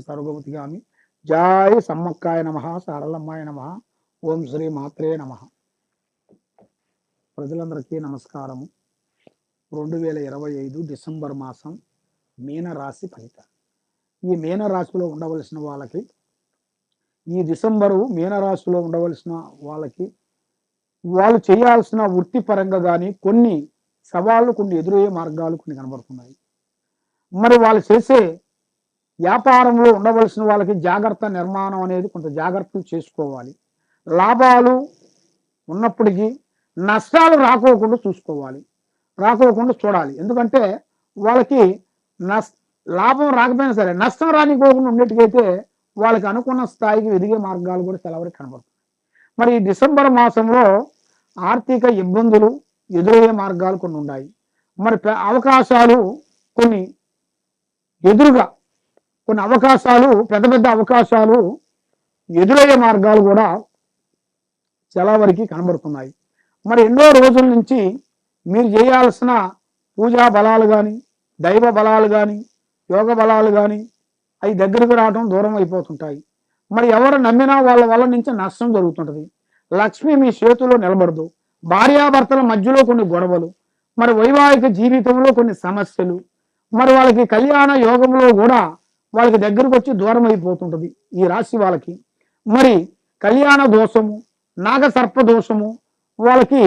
త్రిగుణాత్మే సర్వగతిగామి జాయ సమ్మక్కాయ నమ సరళమ్మాయ నమ ఓం శ్రీ మాత్రే నమ. ప్రజలందరికీ నమస్కారము. రెండు వేల ఇరవై ఐదు డిసెంబర్ మాసం మీనరాశి ఫలితాలు. ఈ మీనరాశిలో ఉండవలసిన వాళ్ళకి ఈ డిసెంబరు మీనరాశిలో ఉండవలసిన వాళ్ళకి వాళ్ళు చేయాల్సిన వృత్తిపరంగా కానీ కొన్ని సవాళ్ళు కొన్ని ఎదురయ్యే మార్గాలు కొన్ని కనబడుతున్నాయి. మరి వాళ్ళు చేసే వ్యాపారంలో ఉండవలసిన వాళ్ళకి జాగ్రత్త నిర్మాణం అనేది కొంత జాగ్రత్తలు చేసుకోవాలి. లాభాలు ఉన్నప్పటికీ నష్టాలు రాకోకుండా చూసుకోవాలి. రాకోకుండా చూడాలి. ఎందుకంటే వాళ్ళకి నష్ లాభం రాకపోయినా సరే నష్టం రానికోకుండా ఉండేటికైతే వాళ్ళకి అనుకున్న స్థాయికి ఎదిగే మార్గాలు కూడా సెలవరికి కనబడుతుంది మరి ఈ డిసెంబర్ మాసంలో ఆర్థిక ఇబ్బందులు ఎదురయ్యే మార్గాలు కొన్ని ఉన్నాయి. మరి అవకాశాలు కొన్ని ఎదురుగా కొన్ని అవకాశాలు పెద్ద పెద్ద అవకాశాలు ఎదురయ్యే మార్గాలు కూడా చాలా వరకు కనబడుతున్నాయి. మరి ఎన్నో రోజుల నుంచి మీరు చేయాల్సిన పూజా బలాలు కానీ దైవ బలాలు కానీ యోగ బలాలు కానీ అవి దగ్గరికి రావడం దూరం అయిపోతుంటాయి. మరి ఎవరు నమ్మినా వాళ్ళ వల్ల నుంచి నష్టం జరుగుతుంటుంది. లక్ష్మి మీ చేతిలో నిలబడదు. భార్యాభర్తల మధ్యలో కొన్ని గొడవలు మరి వైవాహిక జీవితంలో కొన్ని సమస్యలు మరి వాళ్ళకి కళ్యాణ యోగంలో కూడా వాళ్ళకి దగ్గరకు వచ్చి దూరం అయిపోతుంటుంది ఈ రాశి వాళ్ళకి. మరి కళ్యాణ దోషము నాగ సర్ప దోషము వాళ్ళకి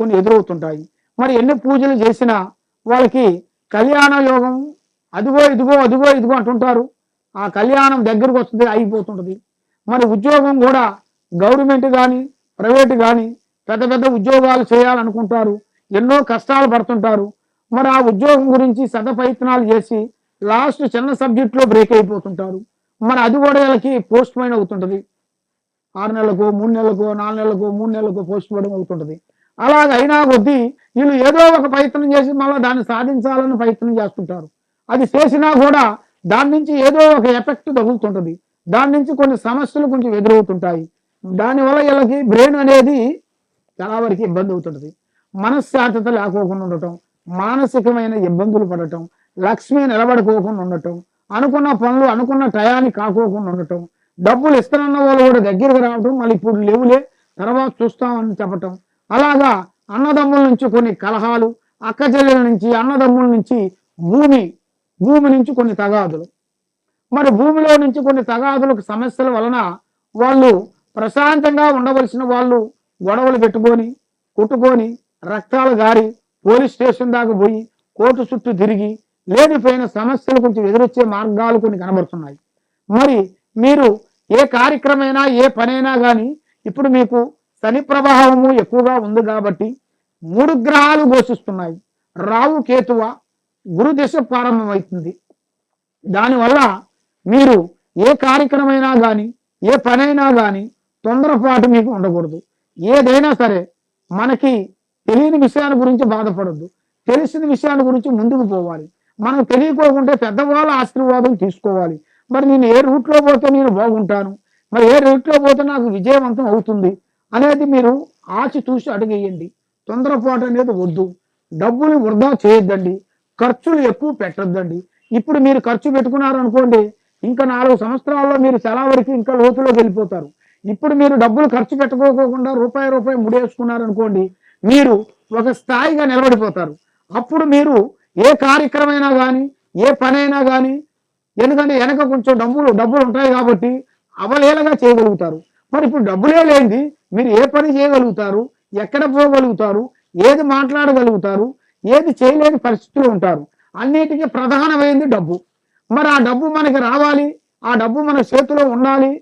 కొన్ని ఎదురవుతుంటాయి. మరి ఎన్ని పూజలు చేసినా వాళ్ళకి కళ్యాణ యోగం అదిగో ఇదిగో అదిగో ఇదిగో అంటుంటారు. ఆ కళ్యాణం దగ్గరకు వస్తుంది అయిపోతుంటుంది మరి ఉద్యోగం కూడా గవర్నమెంట్ కానీ ప్రైవేట్ కానీ పెద్ద పెద్ద ఉద్యోగాలు చేయాలనుకుంటారు. ఎన్నో కష్టాలు పడుతుంటారు. మరి ఆ ఉద్యోగం గురించి శత ప్రయత్నాలు చేసి లాస్ట్ చిన్న సబ్జెక్ట్లో బ్రేక్ అయిపోతుంటారు. మరి అది కూడా వీళ్ళకి పోస్ట్ పోయిన్ అవుతుంటుంది. ఆరు నెలలకు మూడు నెలలకు నాలుగు నెలలకు మూడు నెలలకు పోస్ట్ పోవడం అవుతుంటుంది. అలాగ అయినా కొద్దీ వీళ్ళు ఏదో ఒక ప్రయత్నం చేసి మళ్ళీ దాన్ని సాధించాలని ప్రయత్నం చేస్తుంటారు. అది చేసినా కూడా దాని నుంచి ఏదో ఒక ఎఫెక్ట్ తగులుతుంటుంది. దాని నుంచి కొన్ని సమస్యలు కొంచెం ఎదురవుతుంటాయి. దానివల్ల వీళ్ళకి బ్రెయిన్ అనేది చాలా వరకు ఇబ్బంది అవుతుంటుంది. మనశ్శాంతత లేకోకుండా ఉండటం మానసికమైన ఇబ్బందులు పడటం లక్ష్మి నిలబడుకోకుండా ఉండటం అనుకున్న పనులు అనుకున్న టయానికి కాకోకుండా ఉండటం డబ్బులు ఇస్తానన్న వాళ్ళు కూడా దగ్గరికి రావటం మళ్ళీ ఇప్పుడు లేవులే తర్వాత చూస్తామని చెప్పటం. అలాగా అన్నదమ్ముల నుంచి కొన్ని కలహాలు అక్క చెల్లెల నుంచి అన్నదమ్ముల నుంచి భూమి భూమి నుంచి కొన్ని తగాదులు. మరి భూమిలో నుంచి కొన్ని తగాదులకు సమస్యల వలన వాళ్ళు ప్రశాంతంగా ఉండవలసిన వాళ్ళు గొడవలు పెట్టుకొని కొట్టుకొని రక్తాలు గారి పోలీస్ స్టేషన్ దాకా పోయి కోర్టు చుట్టూ తిరిగి లేనిపోయిన సమస్యలు కొంచెం ఎదురొచ్చే మార్గాలు కొన్ని కనబడుతున్నాయి. మరి మీరు ఏ కార్యక్రమైనా ఏ పనైనా కానీ ఇప్పుడు మీకు శని ప్రభావము ఎక్కువగా ఉంది కాబట్టి మూడు గ్రహాలు ఘోషిస్తున్నాయి. రావు కేతువ గురు దశ ప్రారంభమవుతుంది దానివల్ల మీరు ఏ కార్యక్రమైనా కానీ ఏ పనైనా కానీ తొందరపాటు మీకు ఉండకూడదు. ఏదైనా సరే మనకి తెలియని విషయాల గురించి బాధపడద్దు. తెలిసిన విషయాల గురించి ముందుకు పోవాలి. మనం తెలియకోకుంటే పెద్దవాళ్ళ ఆశీర్వాదం తీసుకోవాలి. మరి నేను ఏ రూట్లో పోతే నేను బాగుంటాను? మరి ఏ రూట్లో పోతే నాకు విజయవంతం అవుతుంది? అనేది మీరు ఆచి చూసి అడిగేయండి. తొందరపాటు అనేది వద్దు. డబ్బులు వృధా చేయొద్దండి. ఖర్చులు ఎక్కువ పెట్టొద్దండి. ఇప్పుడు మీరు ఖర్చు పెట్టుకున్నారు అనుకోండి ఇంకా నాలుగు సంవత్సరాల్లో మీరు చాలా వరకు ఇంకా లోతులోకి వెళ్ళిపోతారు. ఇప్పుడు మీరు డబ్బులు ఖర్చు పెట్టుకోకుండా రూపాయి రూపాయి ముడేసుకున్నారు అనుకోండి మీరు ఒక స్థాయిగా నిలబడిపోతారు. అప్పుడు మీరు ఏ కార్యక్రమైనా కానీ ఏ పనైనా కానీ ఎందుకంటే వెనక కొంచెం డబ్బులు డబ్బులు ఉంటాయి కాబట్టి అవలేలగా చేయగలుగుతారు. మరి ఇప్పుడు డబ్బులే లేనిది మీరు ఏ పని చేయగలుగుతారు ఎక్కడ పోగలుగుతారు ఏది మాట్లాడగలుగుతారు ఏది చేయలేని పరిస్థితులు ఉంటారు. అన్నిటికీ ప్రధానమైంది డబ్బు. మరి ఆ డబ్బు మనకి రావాలి ఆ డబ్బు మన చేతిలో ఉండాలి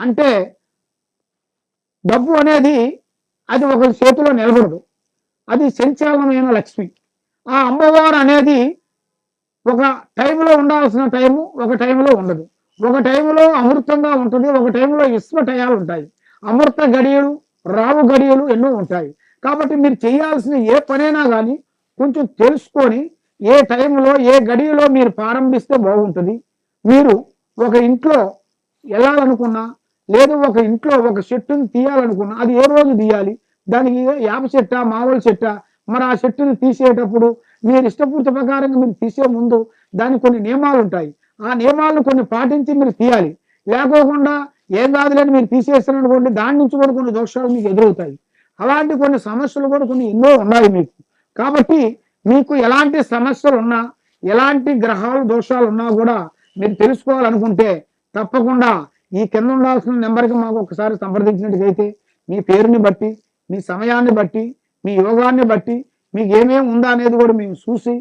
అంటే డబ్బు అనేది అది ఒకరి చేతిలో నిలబడదు. అది సంచాలనమైన లక్ష్మి. ఆ అమ్మవారు అనేది ఒక టైంలో ఉండాల్సిన టైము ఒక టైంలో ఉండదు. ఒక టైంలో అమృతంగా ఉంటుంది ఒక టైంలో ఇస్మ టయాలు ఉంటాయి అమృత గడియలు రావు గడియలు ఎన్నో ఉంటాయి. కాబట్టి మీరు చేయాల్సిన ఏ పనైనా కానీ కొంచెం తెలుసుకొని ఏ టైంలో ఏ గడియలో మీరు ప్రారంభిస్తే బాగుంటుంది. మీరు ఒక ఇంట్లో వెళ్ళాలనుకున్నా లేదు ఒక ఇంట్లో ఒక చెట్టుని తీయాలనుకున్నా అది ఏ రోజు తీయాలి? దానికి యాప చెట్ట మామూలు చెట్ట మరి ఆ చెట్టుని తీసేటప్పుడు మీరు ఇష్టపూర్తి ప్రకారంగా మీరు తీసే ముందు దానికి కొన్ని నియమాలు ఉంటాయి. ఆ నియమాలను కొన్ని పాటించి మీరు తీయాలి. లేకోకుండా ఏం కాదులేని మీరు తీసేస్తారనుకోండి దాని నుంచి కూడా కొన్ని దోషాలు మీకు ఎదురవుతాయి. అలాంటి కొన్ని సమస్యలు కూడా కొన్ని ఎన్నో ఉన్నాయి మీకు. కాబట్టి మీకు ఎలాంటి సమస్యలు ఉన్నా ఎలాంటి గ్రహాలు దోషాలు ఉన్నా కూడా మీరు తెలుసుకోవాలనుకుంటే తప్పకుండా ఈ కింద ఉండాల్సిన నెంబర్కి మాకు ఒకసారి సంప్రదించినట్టుగైతే మీ పేరుని బట్టి మీ సమయాన్ని బట్టి మీ యోగాన్ని బట్టి మీకు ఏమేమి ఉందా అనేది కూడా మేము చూసి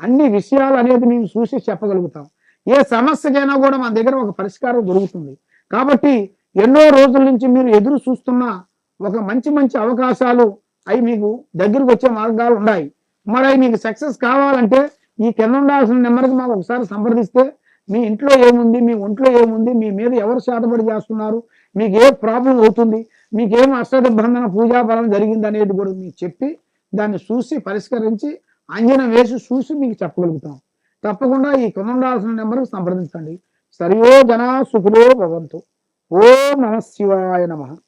అన్ని విషయాలు అనేది మేము చూసి చెప్పగలుగుతాం. ఏ సమస్యకైనా కూడా మన దగ్గర ఒక పరిష్కారం దొరుకుతుంది. కాబట్టి ఎన్నో రోజుల నుంచి మీరు ఎదురు చూస్తున్న ఒక మంచి మంచి అవకాశాలు అవి మీకు దగ్గరకు వచ్చే మార్గాలు ఉన్నాయి. మరి అవి మీకు సక్సెస్ కావాలంటే ఈ కింద ఉండాల్సిన నెంబర్కి మాకు ఒకసారి సంప్రదిస్తే మీ ఇంట్లో ఏముంది మీ ఒంట్లో ఏముంది మీ మీద ఎవరు శాతపడి చేస్తున్నారు మీకు ఏ ప్రాబ్లం అవుతుంది మీకు ఏం పూజా బలం జరిగింది అనేది కూడా మీకు చెప్పి దాన్ని చూసి పరిష్కరించి అంజనం వేసి చూసి మీకు చెప్పగలుగుతాం. తప్పకుండా ఈ కింద ఉండాల్సిన నెంబర్కి సంప్రదించండి. సరియో జనా సుఖులో భవంతు. ఓం నమ శివాయ నమ.